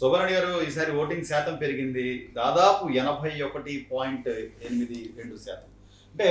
సుబ్బారెడ్డి గారు ఈసారి ఓటింగ్ శాతం పెరిగింది దాదాపు ఎనభై ఒకటి పాయింట్ ఎనిమిది రెండు శాతం. అంటే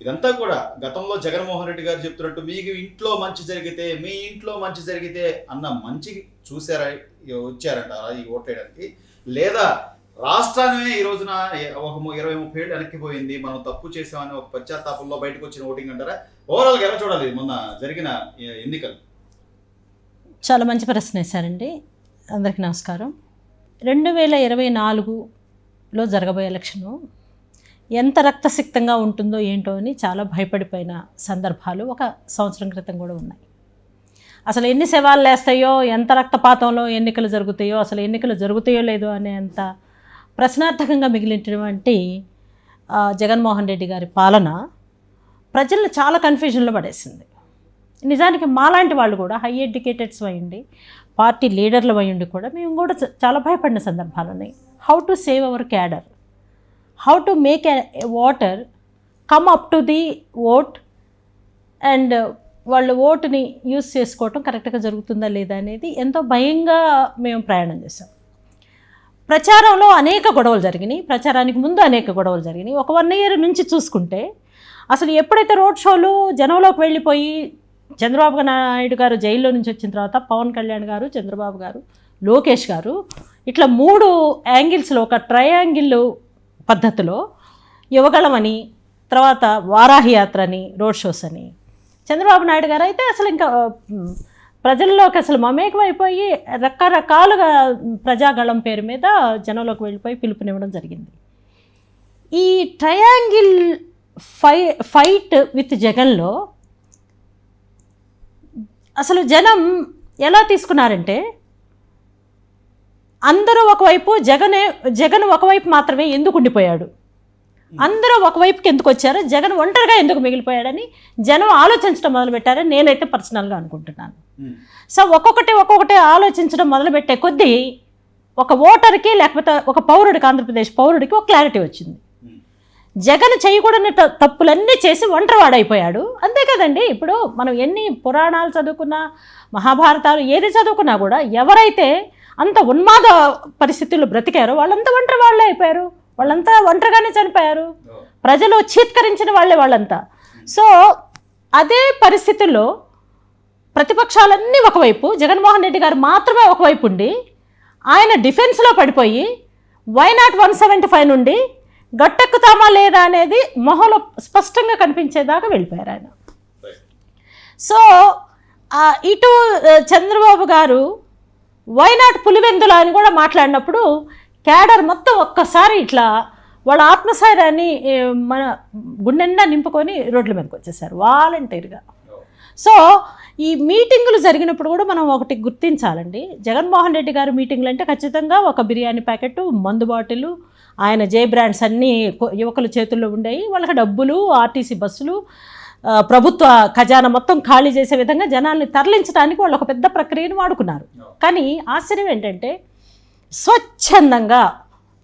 ఇదంతా కూడా గతంలో జగన్మోహన్ రెడ్డి గారు చెప్తున్నట్టు మీకు ఇంట్లో మంచి జరిగితే మీ ఇంట్లో మంచి జరిగితే అన్న మంచి చూసారా వచ్చారంట ఈ ఓటేయడానికి లేదా రాష్ట్రాన్ని ఈ రోజున ఒక ఇరవై ముప్పై ఏళ్ళు వెనక్కిపోయింది మనం తప్పు చేసామని ఒక పశ్చాత్తాపంలో బయటకు వచ్చిన ఓటింగ్ అంటారా? ఓవరాల్గా ఎలా చూడాలి మొన్న జరిగిన ఎన్నికలు? చాలా మంచి ప్రశ్న వేశారండి. అందరికీ నమస్కారం. రెండు వేల ఇరవై నాలుగులో జరగబోయే ఎలక్షను ఎంత రక్తసిక్తంగా ఉంటుందో ఏంటో అని చాలా భయపడిపోయిన సందర్భాలు ఒక సంవత్సరం క్రితం కూడా ఉన్నాయి. అసలు ఎన్ని శవాలు లేస్తాయో ఎంత రక్తపాతంలో ఎన్నికలు జరుగుతాయో అసలు ఎన్నికలు జరుగుతాయో లేదో అనేంత ప్రశ్నార్థకంగా మిగిలినటువంటి జగన్మోహన్ రెడ్డి గారి పాలన ప్రజలను చాలా కన్ఫ్యూజన్లో పడేసింది. నిజానికి మాలాంటి వాళ్ళు కూడా హై ఎడ్యుకేటెడ్స్ అయ్యండి పార్టీ లీడర్ల అయ్యండి కూడా మేము కూడా చాలా భయపడిన సందర్భాలు ఉన్నాయి. How to save our cadre how to make voter come up to the vote and వాళ్ళు ఓటుని యూస్ చేసుకోవటం కరెక్ట్గా జరుగుతుందా లేదా అనేది ఎంతో భయంగా మేము ప్రయాణం చేసాం ప్రచారంలో అనేక గొడవలు జరిగినాయి. ప్రచారానికి ముందు అనేక గొడవలు జరిగినాయి. ఒక వన్ ఇయర్ నుంచి చూసుకుంటే అసలు ఎప్పుడైతే రోడ్ షోలు జనంలోకి వెళ్ళిపోయి చంద్రబాబు నాయుడు గారు జైల్లో నుంచి వచ్చిన తర్వాత పవన్ కళ్యాణ్ గారు చంద్రబాబు గారు లోకేష్ గారు ఇట్లా మూడు యాంగిల్స్లో ఒక ట్రయాంగిల్ పద్ధతిలో యువగళమని తర్వాత వారాహి యాత్ర అని రోడ్ షోస్ అని చంద్రబాబు నాయుడు గారు అయితే అసలు ఇంకా ప్రజల్లోకి అసలు మమేకమైపోయి రకరకాలుగా ప్రజాగళం పేరు మీద జనంలోకి వెళ్ళిపోయి పిలుపునివ్వడం జరిగింది. ఈ ట్రయాంగిల్ ఫై ఫైట్ విత్ జగన్లో అసలు జనం ఎలా తీసుకున్నారంటే అందరూ ఒకవైపు జగనే జగన్ ఒకవైపు మాత్రమే ఎందుకు ఉండిపోయాడు? అందరూ ఒకవైపుకి ఎందుకు వచ్చారు? జగన్ ఒంటరిగా ఎందుకు మిగిలిపోయాడని జనం ఆలోచించడం మొదలుపెట్టారని నేనైతే పర్సనల్గా అనుకుంటున్నాను. సో ఒక్కొక్కటి ఒక్కొక్కటి ఆలోచించడం మొదలుపెట్టే కొద్దీ ఒక ఓటర్కి లేకపోతే ఒక పౌరుడికి ఆంధ్రప్రదేశ్ పౌరుడికి ఒక క్లారిటీ వచ్చింది. జగన్ చేయకూడని త- తప్పులన్నీ చేసి ఒంటరివాడైపోయాడు. అంతే కదండి ఇప్పుడు మనం ఎన్ని పురాణాలు చదువుకున్నా మహాభారతాలు ఏది చదువుకున్నా కూడా ఎవరైతే అంత ఉన్మాద పరిస్థితుల్లో బ్రతికారో వాళ్ళంతా ఒంటరి వాళ్ళే అయిపోయారు. వాళ్ళంతా ఒంటరిగానే చనిపోయారు. ప్రజలు చీత్కరించిన వాళ్ళే వాళ్ళంతా. సో అదే పరిస్థితుల్లో ప్రతిపక్షాలన్నీ ఒకవైపు జగన్మోహన్ రెడ్డి గారు మాత్రమే ఒకవైపు ఉండి ఆయన డిఫెన్స్లో పడిపోయి why not one seventy five నుండి గట్టెక్కుతామా లేదా అనేది మొహంలో స్పష్టంగా కనిపించేదాకా వెళ్ళిపోయారు ఆయన. సో ఇటు చంద్రబాబు గారు వైనాట్ పులివెందుల అని కూడా మాట్లాడినప్పుడు క్యాడర్ మొత్తం ఒక్కసారి ఇట్లా వాళ్ళ ఆత్మస్థైర్యాన్ని మన గుండెండా నింపుకొని రోడ్ల మీదకి వచ్చేసారు వాలంటీర్గా. సో ఈ మీటింగులు జరిగినప్పుడు కూడా మనం ఒకటి గుర్తించాలండి. జగన్మోహన్ రెడ్డి గారు మీటింగ్లు అంటే ఖచ్చితంగా ఒక బిర్యానీ ప్యాకెట్ మందు బాటిల్ ఆయన జే బ్రాండ్స్ అన్నీ యువకుల చేతుల్లో ఉండేవి వాళ్ళకి డబ్బులు ఆర్టీసీ బస్సులు ప్రభుత్వ ఖజానా మొత్తం ఖాళీ చేసే విధంగా జనాల్ని తరలించడానికి వాళ్ళు ఒక పెద్ద ప్రక్రియను వాడుకున్నారు. కానీ ఆశ్చర్యం ఏంటంటే స్వచ్ఛందంగా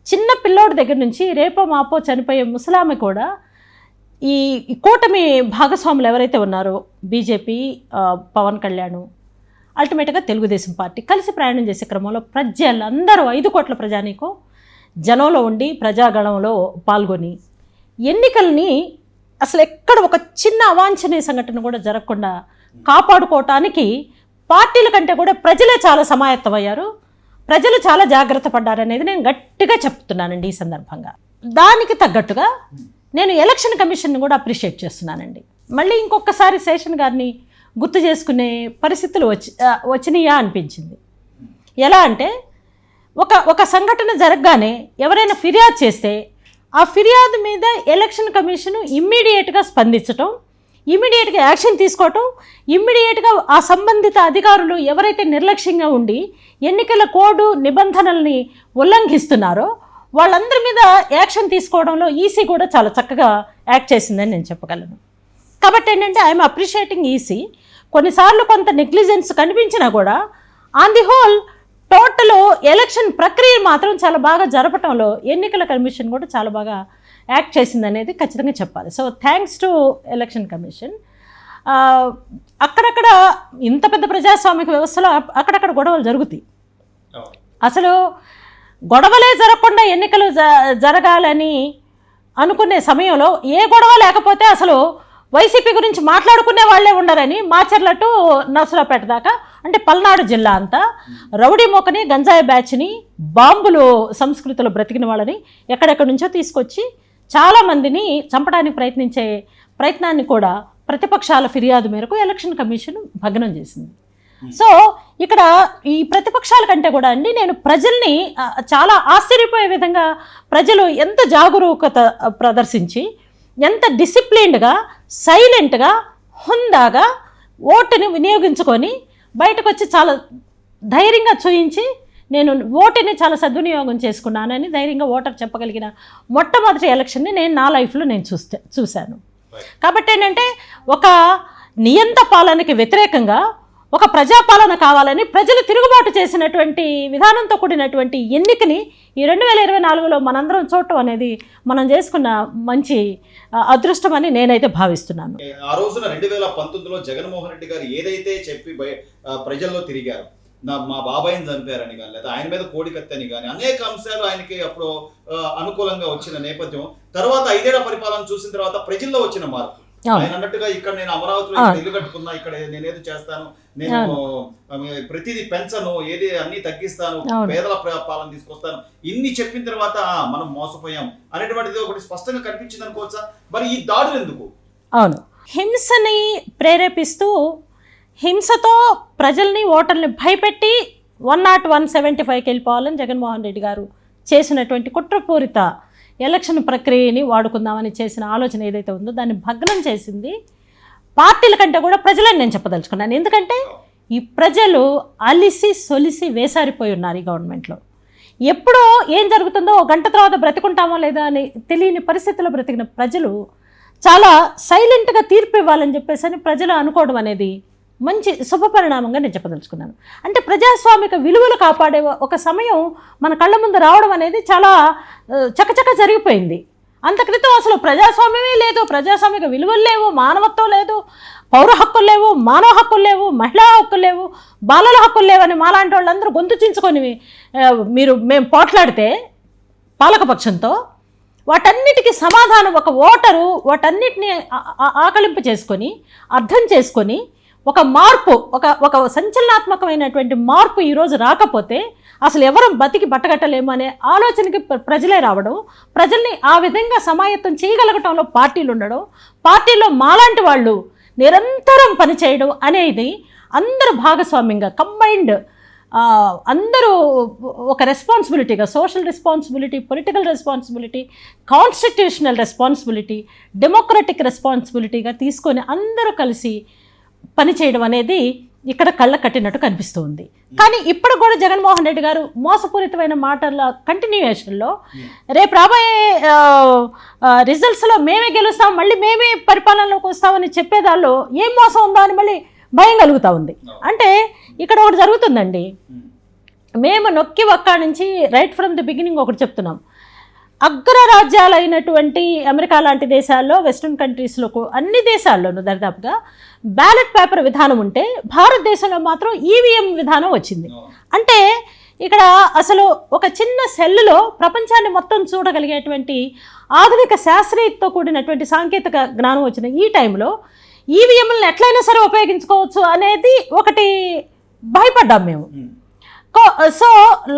చిన్న పిల్లోడి దగ్గర నుంచి రేపో మాపో చనిపోయే ముసలామె కూడా ఈ కూటమి భాగస్వాములు ఎవరైతే ఉన్నారో బీజేపీ పవన్ కళ్యాణ్ అల్టిమేట్గా తెలుగుదేశం పార్టీ కలిసి ప్రయాణం చేసే క్రమంలో ప్రజలందరూ ఐదు కోట్ల ప్రజానీకం జనంలో ఉండి ప్రజాగణంలో పాల్గొని ఎన్నికల్ని అసలు ఎక్కడ ఒక చిన్న అవాంఛనీయ సంఘటన కూడా జరగకుండా కాపాడుకోవటానికి పార్టీల కంటే కూడా ప్రజలే చాలా సమాయత్తమయ్యారు. ప్రజలు చాలా జాగ్రత్త పడ్డారనేది నేను గట్టిగా చెప్తున్నానండి ఈ సందర్భంగా. దానికి తగ్గట్టుగా నేను ఎలక్షన్ కమిషన్ని కూడా అప్రిషియేట్ చేస్తున్నానండి. మళ్ళీ ఇంకొకసారి శేషన్ గారిని గుర్తు చేసుకునే పరిస్థితులు వచ్చి వచ్చినాయా అనిపించింది. ఎలా అంటే ఒక ఒక సంఘటన జరగగానే ఎవరైనా ఫిర్యాదు చేస్తే ఆ ఫిర్యాదు మీద ఎలక్షన్ కమిషన్ ఇమ్మీడియట్గా స్పందించటం ఇమ్మీడియట్గా యాక్షన్ తీసుకోవటం ఇమ్మీడియట్గా ఆ సంబంధిత అధికారులు ఎవరైతే నిర్లక్ష్యంగా ఉండి ఎన్నికల కోడ్ నిబంధనల్ని ఉల్లంఘిస్తున్నారో వాళ్ళందరి మీద యాక్షన్ తీసుకోవడంలో ఈసీ కూడా చాలా చక్కగా యాక్ట్ చేసిందని నేను చెప్పగలను. కాబట్టి ఏంటంటే ఐఎమ్ అప్రిషియేటింగ్ ఈసీ. కొన్నిసార్లు కొంత నెగ్లిజెన్స్ కనిపించినా కూడా on the whole total election ప్రక్రియ మాత్రం చాలా బాగా జరపటంలో ఎన్నికల కమిషన్ కూడా చాలా బాగా యాక్ట్ చేసింది అనేది ఖచ్చితంగా చెప్పాలి. So thanks to election commission అక్కడక్కడ ఇంత పెద్ద ప్రజాస్వామిక వ్యవస్థలో అక్కడక్కడ గొడవలు జరుగుతాయి. అసలు గొడవలే జరగకుండా ఎన్నికలు జ- జరగాలని అనుకునే సమయంలో ఏ గొడవ లేకపోతే అసలు వైసీపీ గురించి మాట్లాడుకునే వాళ్ళే ఉండరని మాచర్ల టు నర్సరావుపేట దాకా అంటే పల్నాడు జిల్లా అంతా రౌడీ మొక్కని గంజాయి బ్యాచ్ని బాంబులు సంస్కృతిలో బ్రతికిన వాళ్ళని ఎక్కడెక్కడి నుంచో తీసుకొచ్చి చాలామందిని చంపడానికి ప్రయత్నించే ప్రయత్నాన్ని కూడా ప్రతిపక్షాల ఫిర్యాదు మేరకు ఎలక్షన్ కమిషన్ భగ్నం చేసింది. సో ఇక్కడ ఈ ప్రతిపక్షాల కంటే కూడా అండి నేను ప్రజల్ని చాలా ఆశ్చర్యపోయే విధంగా ప్రజలు ఎంత జాగరూకత ప్రదర్శించి ఎంత డిసిప్లిన్డ్గా సైలెంట్గా హుందాగా ఓటుని వినియోగించుకొని బయటకు వచ్చి చాలా ధైర్యంగా చూయించి నేను ఓటుని చాలా సద్వినియోగం చేసుకున్నానని ధైర్యంగా ఓటర్ చెప్పగలిగిన మొట్టమొదటి ఎలక్షన్ని నేను నా లైఫ్లో నేను చూస్తే చూశాను. కాబట్టి ఏంటంటే ఒక నియంత పాలనకి వ్యతిరేకంగా ఒక ప్రజాపాలన కావాలని ప్రజలు తిరుగుబాటు చేసినటువంటి విధానంతో కూడినటువంటి ఎన్నికని ఈ రెండు వేల ఇరవై నాలుగులో మనందరం చూడటం అనేది మనం చేసుకున్న మంచి అదృష్టం అని నేనైతే భావిస్తున్నాను. ఆ రోజున రెండు వేల పంతొమ్మిదిలో జగన్మోహన్ రెడ్డి గారు ఏదైతే చెప్పి ప్రజల్లో తిరిగారు నా మా బాబాయిని చంపారని కానీ లేదా ఆయన మీద కోడికత్తి అని కానీ అనేక అంశాలు ఆయనకి అప్పుడు అనుకూలంగా వచ్చిన నేపథ్యం. తర్వాత ఐదేళ్ళ పరిపాలన చూసిన తర్వాత ప్రజల్లో వచ్చిన మార్పు. ఆయన అన్నట్టుగా ఇక్కడ నేను అమరావతిలో ఇల్లు కట్టుకున్నా ఇక్కడ నేనేది చేస్తాను నేను ప్రతిదీ పెంచను ఏది అన్ని తగ్గిస్తాను. పేదల పాలన తీసుకొస్తాను. ఇన్ని చెప్పిన తర్వాత మనం మోసపోయాం అనేటువంటిది ఒకటి స్పష్టంగా కనిపించింది అనుకోవచ్చా? మరి ఈ దాడులు ఎందుకు? అవును. హింసని ప్రేరేపిస్తూ హింసతో ప్రజల్ని ఓటర్ని భయపెట్టి వన్ నాట్ వన్ సెవెంటీ ఫైవ్కి వెళ్ళిపోవాలని జగన్మోహన్ రెడ్డి గారు చేసినటువంటి కుట్రపూరిత ఎలక్షన్ ప్రక్రియని వాడుకుందామని చేసిన ఆలోచన ఏదైతే ఉందో దాన్ని భగ్నం చేసింది పార్టీల కంటే కూడా ప్రజలని నేను చెప్పదలుచుకున్నాను. ఎందుకంటే ఈ ప్రజలు అలిసి సొలిసి వేసారిపోయి ఉన్నారు ఈ గవర్నమెంట్లో. ఎప్పుడో ఏం జరుగుతుందో ఒక గంట తర్వాత బ్రతికుంటామో లేదా అని తెలియని పరిస్థితుల్లో బ్రతికిన ప్రజలు చాలా సైలెంట్గా తీర్పు ఇవ్వాలని చెప్పేసి అని ప్రజలు అనుకోవడం అనేది మంచి శుభపరిణామంగా నేను చెప్పదలుచుకున్నాను. అంటే ప్రజాస్వామిక విలువలు కాపాడే ఒక సమయం మన కళ్ళ ముందు రావడం అనేది చాలా చకచక జరిగిపోయింది. అంత క్రితం అసలు ప్రజాస్వామ్యమే లేదు ప్రజాస్వామిక విలువలు లేవు మానవత్వం లేదు పౌర హక్కులు లేవు మానవ హక్కులు లేవు మహిళా హక్కులు లేవు బాలల హక్కులు లేవని మాలాంటి వాళ్ళందరూ గొంతు చించుకొని మీరు మేము పోట్లాడితే పాలకపక్షంతో వాటన్నిటికీ సమాధానం ఒక ఓటరు వాటన్నిటిని ఆకలింపు చేసుకొని అర్థం చేసుకొని ఒక మార్పు ఒక ఒక సంచలనాత్మకమైనటువంటి మార్పు ఈరోజు రాకపోతే అసలు ఎవరు బతికి బట్టగట్టలేము అనే ఆలోచనకి ప్ర- ప్రజలే రావడం ప్రజల్ని ఆ విధంగా సమాయత్తం చేయగలగటంలో పార్టీలు ఉండడం పార్టీలో మాలాంటి వాళ్ళు నిరంతరం పనిచేయడం అనేది అందరూ భాగస్వామ్యంగా కంబైన్డ్ అందరూ ఒక రెస్పాన్సిబిలిటీగా social responsibility political responsibility constitutional responsibility democratic రెస్పాన్సిబిలిటీగా తీసుకొని అందరూ కలిసి పనిచేయడం అనేది ఇక్కడ కళ్ళ కట్టినట్టు కనిపిస్తుంది. కానీ ఇప్పుడు కూడా జగన్మోహన్ రెడ్డి గారు మోసపూరితమైన మాటల కంటిన్యూయేషన్లో రేపు రాబోయే రిజల్ట్స్లో మేమే గెలుస్తాం మళ్ళీ మేమే పరిపాలనలోకి వస్తామని చెప్పేదాల్లో ఏం మోసం ఉందో అని మళ్ళీ భయం కలుగుతూ ఉంది. అంటే ఇక్కడ ఒకటి జరుగుతుందండి. మేము నొక్కి ఒక్క నుంచి రైట్ ఫ్రమ్ ది బిగినింగ్ ఒకటి చెప్తున్నాం. అగ్రరాజ్యాలైనటువంటి అమెరికా లాంటి దేశాల్లో వెస్ట్రన్ కంట్రీస్లో అన్ని దేశాల్లోనూ దరిదాపుగా బ్యాలెట్ పేపర్ విధానం ఉంటే భారతదేశంలో మాత్రం ఈవీఎం విధానం వచ్చింది. అంటే ఇక్కడ అసలు ఒక చిన్న సెల్లులో ప్రపంచాన్ని మొత్తం చూడగలిగేటువంటి ఆధునిక శాస్త్రీయతతో కూడినటువంటి సాంకేతిక జ్ఞానం వచ్చిన ఈ టైంలో ఈవీఎంలను ఎట్లయినా సరే ఉపయోగించుకోవచ్చు అనేది ఒకటి భయపడ్డాం మేము. So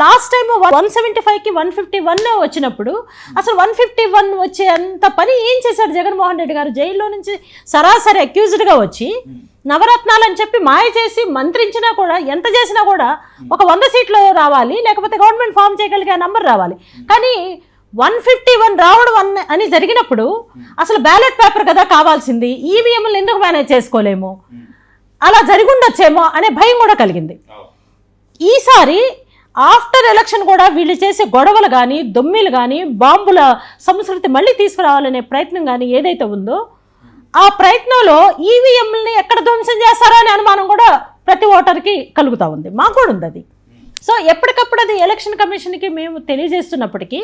last time one seventy ఫైవ్కి వన్ ఫిఫ్టీ వన్ వచ్చినప్పుడు అసలు వన్ ఫిఫ్టీ వన్ వచ్చే అంత పని ఏం చేశారు జగన్మోహన్ రెడ్డి గారు? జైల్లో నుంచి సరాసరి అక్యూజ్డ్గా వచ్చి నవరత్నాలు అని చెప్పి మాయ చేసి మంత్రించినా కూడా ఎంత చేసినా కూడా ఒక వంద సీట్లు రావాలి లేకపోతే గవర్నమెంట్ ఫామ్ చేయగలిగే నంబర్ రావాలి. కానీ వన్ ఫిఫ్టీ వన్ రావడం అని జరిగినప్పుడు అసలు బ్యాలెట్ పేపర్ కదా కావాల్సింది ఈవీఎంలు ఎందుకు మేనేజ్ చేసుకోలేము? అలా జరిగి ఉండొచ్చేమో అనే భయం కూడా కలిగింది. ఈసారి ఆఫ్టర్ ఎలక్షన్ కూడా వీళ్ళు చేసే గొడవలు కానీ దొమ్మిలు కానీ బాంబుల సంస్కృతి మళ్ళీ తీసుకురావాలనే ప్రయత్నం కానీ ఏదైతే ఉందో ఆ ప్రయత్నంలో ఈవీఎంని ఎక్కడ ధ్వంసం చేస్తారో అనే అనుమానం కూడా ప్రతి ఓటర్కి కలుగుతూ ఉంది. మాకు కూడా ఉంది అది. సో ఎప్పటికప్పుడు అది ఎలక్షన్ కమిషన్కి మేము తెలియజేస్తున్నప్పటికీ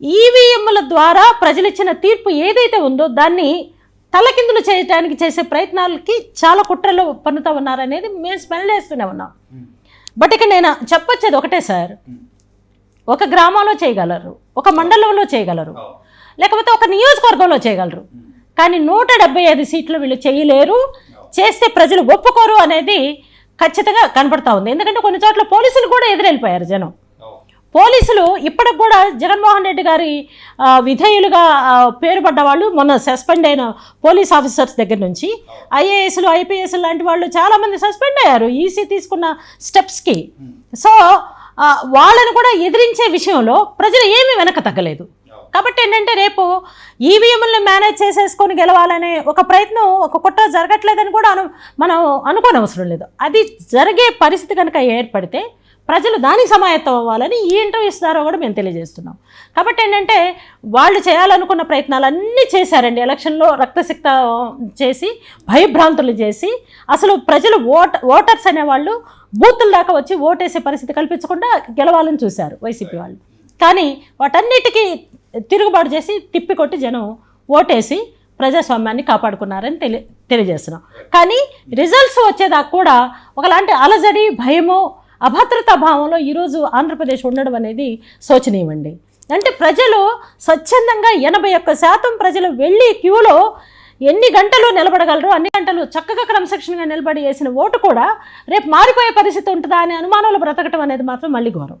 ఈవీఎంల ద్వారా ప్రజలు ఇచ్చిన తీర్పు ఏదైతే ఉందో దాన్ని తలకిందులు చేయడానికి చేసే ప్రయత్నాలకి చాలా కుట్రలు పన్నుతూ ఉన్నారనేది మేము స్మెల్ చేస్తూనే ఉన్నాం బట్ ఇక నేను చెప్పొచ్చేది ఒకటే సార్ ఒక గ్రామంలో చేయగలరు ఒక మండలంలో చేయగలరు. లేకపోతే ఒక నియోజకవర్గంలో చేయగలరు. కానీ నూట డెబ్బై ఐదు సీట్లు వీళ్ళు చేయలేరు. చేస్తే ప్రజలు ఒప్పుకోరు అనేది ఖచ్చితంగా కనపడతా ఉంది. ఎందుకంటే కొన్ని చోట్ల పోలీసులు కూడా ఎదురెళ్ళిపోయారు జనం. పోలీసులు ఇప్పటికి కూడా జగన్మోహన్ రెడ్డి గారి విధేయులుగా పేరుపడ్డ వాళ్ళు మొన్న సస్పెండ్ అయిన పోలీస్ ఆఫీసర్స్ దగ్గర నుంచి. ఐఏఎస్లు ఐపీఎస్ లాంటి వాళ్ళు చాలామంది సస్పెండ్ అయ్యారు ఈసీ తీసుకున్న స్టెప్స్కి సో వాళ్ళను కూడా ఎదిరించే విషయంలో ప్రజలు ఏమీ వెనక తగ్గలేదు. కాబట్టి ఏంటంటే రేపు ఈవీఎంలను మేనేజ్ చేసేసుకొని గెలవాలనే ఒక ప్రయత్నం ఒక కుట్ర జరగట్లేదని కూడా అను మనం అనుకోనవసరం లేదు. అది జరిగే పరిస్థితి కనుక ఏర్పడితే ప్రజలు దానికి సమాయత్తం అవ్వాలని ఈ ఇంటర్వ్యూస్ ద్వారా కూడా మేము తెలియజేస్తున్నాం. కాబట్టి ఏంటంటే వాళ్ళు చేయాలనుకున్న ప్రయత్నాలు అన్నీ చేశారండి ఎలక్షన్లో రక్తసిక్త చేసి భయభ్రాంతులు చేసి అసలు ప్రజలు ఓట ఓటర్స్ అనేవాళ్ళు బూతుల దాకా వచ్చి ఓటేసే పరిస్థితి కల్పించకుండా గెలవాలని చూశారు వైసీపీ వాళ్ళు. కానీ వాటన్నిటికీ తిరుగుబాటు చేసి తిప్పికొట్టి జనం ఓటేసి ప్రజాస్వామ్యాన్ని కాపాడుకున్నారని తెలి తెలియజేస్తున్నాం. కానీ రిజల్ట్స్ వచ్చేదాకా కూడా ఒకలాంటి అలజడి భయము అభద్రతా భావంలో ఈరోజు ఆంధ్రప్రదేశ్ ఉండడం అనేది శోచనీయమండి. అంటే ప్రజలు స్వచ్ఛందంగా ఎనభై ఒక్క శాతం ప్రజలు వెళ్ళి క్యూలో ఎన్ని గంటలు నిలబడగలరు అన్ని గంటలు చక్కగా క్రమశిక్షణగా నిలబడి వేసిన ఓటు కూడా రేపు మారిపోయే పరిస్థితి ఉంటుందా అనే అనుమానంలో బ్రతకటం అనేది మాత్రం మళ్ళీ ఘోరం.